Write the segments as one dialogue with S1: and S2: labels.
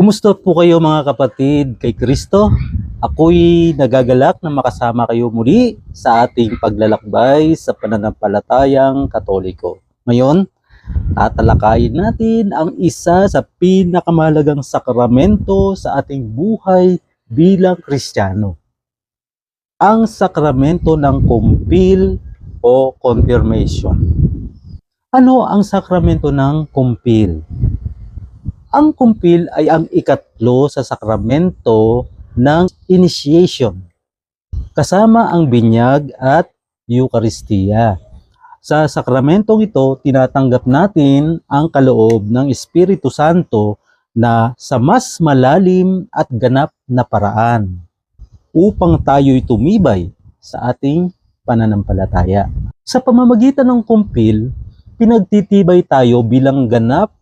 S1: Kumusta po kayo mga kapatid kay Kristo? Ako'y nagagalak na makasama kayo muli sa ating paglalakbay sa pananampalatayang katoliko. Ngayon, tatalakayin natin ang isa sa pinakamahalagang sakramento sa ating buhay bilang Kristiyano. Ang sakramento ng kumpil o confirmation. Ano ang sakramento ng kumpil? Ang kumpil ay ang ikatlo sa sakramento ng initiation, kasama ang binyag at Eucharistia. Sa sakramentong ito, tinatanggap natin ang kaloob ng Espiritu Santo na sa mas malalim at ganap na paraan upang tayo'y tumibay sa ating pananampalataya. Sa pamamagitan ng kumpil, pinagtitibay tayo bilang ganap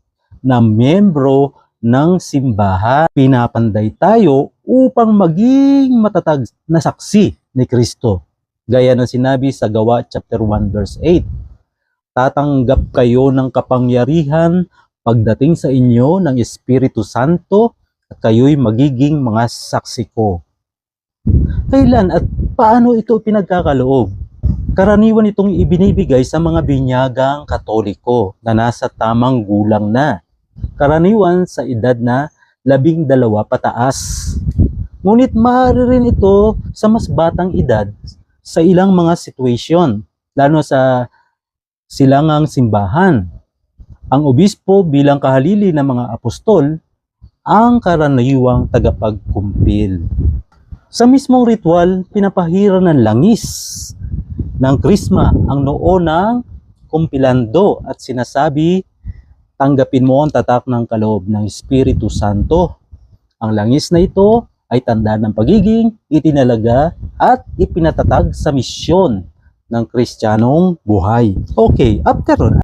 S1: na miyembro ng simbahan. Pinapanday tayo upang maging matatag na saksi ni Kristo. Gaya ng sinabi sa Gawa chapter 1 verse 8. Tatanggap kayo ng kapangyarihan pagdating sa inyo ng Espiritu Santo at kayo'y magiging mga saksi ko. Kailan at paano ito pinagkakaloob? Karaniwan itong ibinibigay sa mga binyagang katoliko na nasa tamang gulang na karaniwan sa edad na labing dalawa pataas. Ngunit maaari rin ito sa mas batang edad sa ilang mga sitwasyon, lalo sa silangang simbahan. Ang obispo bilang kahalili ng mga apostol, ang karaniwang tagapagkumpil. Sa mismong ritual, pinapahira ng langis ng krisma ang noo ng kumpilando at sinasabi tanggapin mo ang tatak ng kaloob ng Espiritu Santo. Ang langis na ito ay tanda ng pagiging itinalaga at ipinatatag sa misyon ng kristyanong buhay. Okay, after